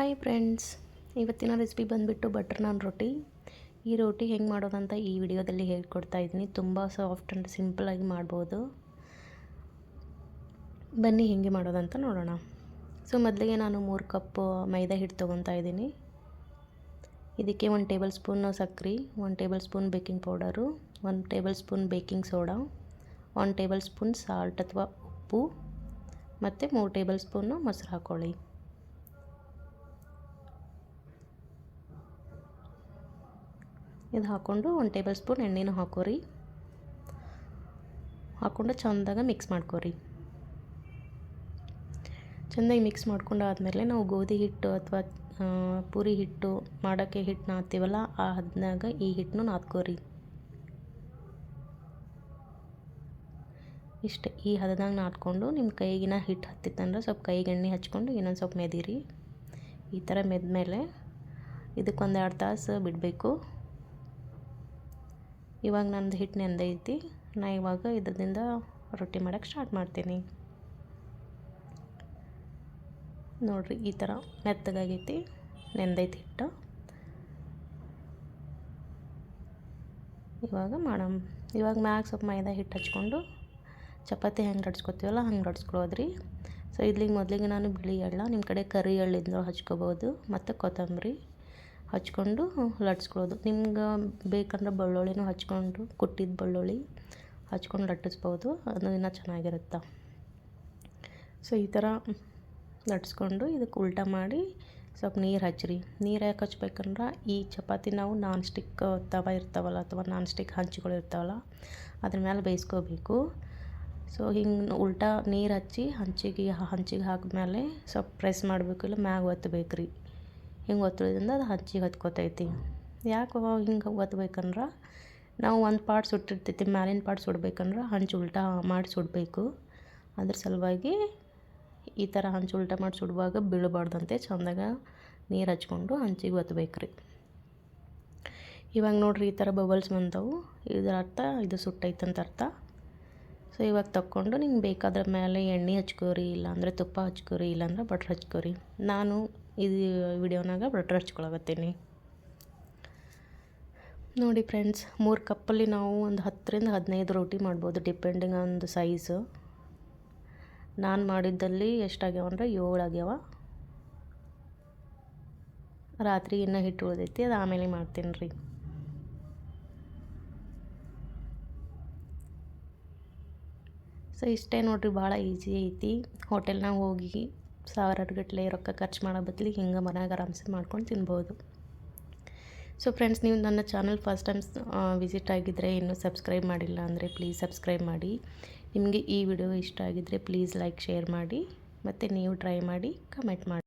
Hi friends ಇವತ್ತಿನ recipe ಬಂದುಬಿಟ್ಟು butter naan ರೊಟ್ಟಿ. ಈ ರೊಟ್ಟಿ ಹೆಂಗೆ ಮಾಡೋದಂತ ಈ ವಿಡಿಯೋದಲ್ಲಿ ಹೇಳ್ಕೊಡ್ತಾ ಇದ್ದೀನಿ. ತುಂಬ ಸಾಫ್ಟ್ ಆ್ಯಂಡ್ ಸಿಂಪಲಾಗಿ ಮಾಡ್ಬೋದು. ಬನ್ನಿ ಹೆಂಗೆ ಮಾಡೋದಂತ ನೋಡೋಣ. ಸೊ ಮೊದಲಿಗೆ ನಾನು ಮೂರು ಕಪ್ ಮೈದಾ ಹಿಟ್ಟು ತೊಗೊತಾ ಇದ್ದೀನಿ. ಇದಕ್ಕೆ ಒಂದು ಟೇಬಲ್ ಸ್ಪೂನ್ ಸಕ್ಕರೆ ಒಂದು ಟೇಬಲ್ ಸ್ಪೂನ್ ಬೇಕಿಂಗ್ ಪೌಡರು ಒಂದು ಟೇಬಲ್ ಸ್ಪೂನ್ ಬೇಕಿಂಗ್ ಸೋಡಾ ಒಂದು ಟೇಬಲ್ ಸ್ಪೂನ್ ಸಾಲ್ಟ್ ಅಥವಾ ಉಪ್ಪು, ಮತ್ತು ಮೂರು ಟೇಬಲ್ ಸ್ಪೂನು ಮೊಸರು ಹಾಕ್ಕೊಳ್ಳಿ ಇದು ಹಾಕ್ಕೊಂಡು ಒಂದು ಟೇಬಲ್ ಸ್ಪೂನ್ ಎಣ್ಣೆನೂ ಹಾಕೋರಿ ಹಾಕ್ಕೊಂಡು ಚೆಂದಾಗ ಮಿಕ್ಸ್ ಮಾಡ್ಕೋರಿ ಚೆಂದಾಗಿ ಮಿಕ್ಸ್ ಮಾಡ್ಕೊಂಡು ಆದಮೇಲೆ ನಾವು ಗೋಧಿ ಹಿಟ್ಟು ಅಥವಾ ಪೂರಿ ಹಿಟ್ಟು ಮಾಡೋಕ್ಕೆ ಹಿಟ್ಟು ನಾದ್ತೀವಲ್ಲ ಆ ಹದ್ನಾಗ ಈ ಹಿಟ್ಟನ್ನು ನಾದ್ಕೋರಿ ಇಷ್ಟೇ, ಈ ಹದದಾಗ ನಾದ್ಕೊಂಡು ನಿಮ್ಮ ಕೈಗಿನ ಹಿಟ್ಟು ಹತ್ತಿತ್ತಂದ್ರೆ ಸ್ವಲ್ಪ ಕೈಗೆ ಎಣ್ಣೆ ಹಚ್ಕೊಂಡು ಇನ್ನೊಂದು ಸ್ವಲ್ಪ ಮೆದಿರಿ. ಈ ಥರ ಮೆದ್ಮೇಲೆ ಇದಕ್ಕೊಂದು ಎರಡು ತಾಸು ಬಿಡಬೇಕು. ಇವಾಗ ನಂದು ಹಿಟ್ಟು ನೆಂದೈತಿ ನಾ ಇವಾಗ ಇದರಿಂದ ರೊಟ್ಟಿ ಮಾಡೋಕ್ಕೆ ಸ್ಟಾರ್ಟ್ ಮಾಡ್ತೀನಿ. ನೋಡಿರಿ, ಈ ಥರ ಮೆತ್ತಗಾಗೈತಿ, ನೆಂದೈತಿ ಹಿಟ್ಟು. ಇವಾಗ ಮಾಡಮ್. ಇವಾಗ ಮ್ಯಾಗ ಸ್ವಲ್ಪ ಮೈದಾ ಹಿಟ್ಟು ಹಚ್ಕೊಂಡು ಚಪಾತಿ ಹೆಂಗೆ ರಡ್ಸ್ಕೊತೀವಲ್ಲ ಹಂಗೆ ಲಡ್ಸ್ಕೊಳ್ಳೋದ್ರಿ ಸೊ ಇದ್ಲಿಗೆ ಮೊದಲಿಗೆ ನಾನು ಬಿಳಿ ಎಳ್ಳ ನಿಮ್ಮ ಕಡೆ ಕರಿ ಎಳ್ಳಿಂದ ಹಚ್ಕೋಬೋದು, ಮತ್ತು ಕೊತ್ತಂಬರಿ. ಹಚ್ಕೊಂಡು ಲಟ್ಸ್ಕೊಳ್ಳೋದು. ನಿಮ್ಗೆ ಬೇಕಂದ್ರೆ ಬೆಳ್ಳುಳ್ಳಿನೂ ಹಚ್ಕೊಂಡು, ಕುಟ್ಟಿದ ಬೆಳ್ಳುಳ್ಳಿ ಹಚ್ಕೊಂಡು ಲಟ್ಟಿಸ್ಬೋದು. ಅದು ಇನ್ನೂ ಚೆನ್ನಾಗಿರುತ್ತೆ? ಸೊ ಈ ಥರ ಲಟ್ಸ್ಕೊಂಡು ಇದಕ್ಕೆ ಉಲ್ಟಾ ಮಾಡಿ ಸ್ವಲ್ಪ ನೀರು ಹಚ್ಚಿರಿ. ನೀರು ಯಾಕೆ ಹಚ್ಬೇಕಂದ್ರೆ ಈ ಚಪಾತಿ ನಾವು ನಾನ್ ಸ್ಟಿಕ್ ತವ ಇರ್ತಾವಲ್ಲ, ಅಥವಾ ನಾನ್ ಸ್ಟಿಕ್ ಹಂಚುಗಳು ಇರ್ತಾವಲ್ಲ, ಅದ್ರ ಮೇಲೆ ಬೇಯಿಸ್ಕೋಬೇಕು. ಸೊ ಹಿಂಗೆ ಉಲ್ಟಾ ನೀರು ಹಚ್ಚಿ ಹಂಚಿಗೆ ಹಂಚಿಗೆ ಹಾಕಿದ್ಮೇಲೆ ಸ್ವಲ್ಪ ಪ್ರೆಸ್ ಮಾಡಬೇಕು ಇಲ್ಲ ಮ್ಯಾಗ ಒತ್ತಬೇಕು ರೀ ಹಿಂಗೆ ಒತ್ತೋದ್ರಿಂದ ಅದು ಹಚ್ಚಿಗೆ ಹತ್ಕೋತೈತಿ. ಯಾಕೆ ಹಿಂಗೆ ಒತ್ತಬೇಕಂದ್ರೆ ನಾವು ಒಂದು ಪಾರ್ಟ್ ಸುಟ್ಟಿರ್ತೈತಿ, ಮ್ಯಾಲಿನ ಪಾರ್ಟ್ ಸುಡ್ಬೇಕಂದ್ರೆ ಹಂಚು ಉಲ್ಟಾ ಮಾಡಿ ಸುಡಬೇಕು. ಅದ್ರ ಸಲುವಾಗಿ ಈ ಥರ ಹಂಚು ಉಲ್ಟಾ ಮಾಡಿ ಸುಡುವಾಗ ಬೀಳಬಾರ್ದಂತೆ, ಚೆಂದಾಗ ನೀರು ಹಚ್ಕೊಂಡು ಹಂಚಿಗೆ ಒತ್ತಬೇಕು ಇವಾಗ ನೋಡ್ರಿ ಈ ಥರ ಬಬಲ್ಸ್ ಬಂದವು. ಇದರ ಅರ್ಥ, ಇದು ಸುಟ್ಟೈತಂತ ಅರ್ಥ. ಸೊ, ಇವಾಗ ತಕ್ಕೊಂಡು ನಿಂಗೆ ಬೇಕಾದ್ರ ಮೇಲೆ ಎಣ್ಣೆ ಹಚ್ಕೋರಿ, ಇಲ್ಲಾಂದರೆ ತುಪ್ಪ ಹಚ್ಕೋರಿ, ಇಲ್ಲಾಂದ್ರೆ ಬಟ್ರ್ ಹಚ್ಕೋರಿ. ನಾನು ಇದು ವಿಡಿಯೋನಾಗ ಬಟ್ರ್ ಹಚ್ಕೊಳಕತ್ತೀನಿ. ನೋಡಿ ಫ್ರೆಂಡ್ಸ್, ಮೂರು ಕಪ್ಪಲ್ಲಿ ನಾವು ಒಂದು ಹತ್ತರಿಂದ ಹದಿನೈದು ರೋಟಿ ಮಾಡ್ಬೋದು, ಡಿಪೆಂಡಿಂಗ್ ಆನ್ ದ ಸೈಜು. ನಾನು ಮಾಡಿದ್ದಲ್ಲಿ ಎಷ್ಟಾಗ್ಯಾವ ಅಂದರೆ ಏಳು ಆಗ್ಯಾವ ರಾತ್ರಿ ಇನ್ನೂ ಹಿಟ್ಟು ಉಳಿದೈತಿ, ಅದು ಆಮೇಲೆ ಮಾಡ್ತೀನಿ ರೀ. ಸೊ ಇಷ್ಟೇ ನೋಡಿರಿ, ಭಾಳ ಈಸಿ ಐತಿ. ಹೋಟೆಲ್ನಾಗ ಹೋಗಿ ಸಾವಿರಾರು ಗಟ್ಟಲೆ ರೊಕ್ಕ ಖರ್ಚು ಮಾಡೋ ಬದಲಿಗೆ ಹಿಂಗೆ ಮನ್ಯಾಗ ಆರಾಮ್ಸೆ ಮಾಡ್ಕೊಂಡು ತಿನ್ಬೋದು. ಸೊ ಫ್ರೆಂಡ್ಸ್ ನೀವು ನನ್ನ ಚಾನಲ್ ಫಸ್ಟ್ ಟೈಮ್ಸ್ ವಿಸಿಟ್ ಆಗಿದ್ದರೆ ಇನ್ನೂ ಸಬ್ಸ್ಕ್ರೈಬ್ ಮಾಡಿಲ್ಲ ಅಂದರೆ ಪ್ಲೀಸ್ ಸಬ್ಸ್ಕ್ರೈಬ್ ಮಾಡಿ. ನಿಮಗೆ ಈ ವಿಡಿಯೋ ಇಷ್ಟ ಆಗಿದ್ದರೆ ಪ್ಲೀಸ್ ಲೈಕ್ ಶೇರ್ ಮಾಡಿ. ಮತ್ತು ನೀವು ಟ್ರೈ ಮಾಡಿ ಕಮೆಂಟ್ ಮಾಡಿ.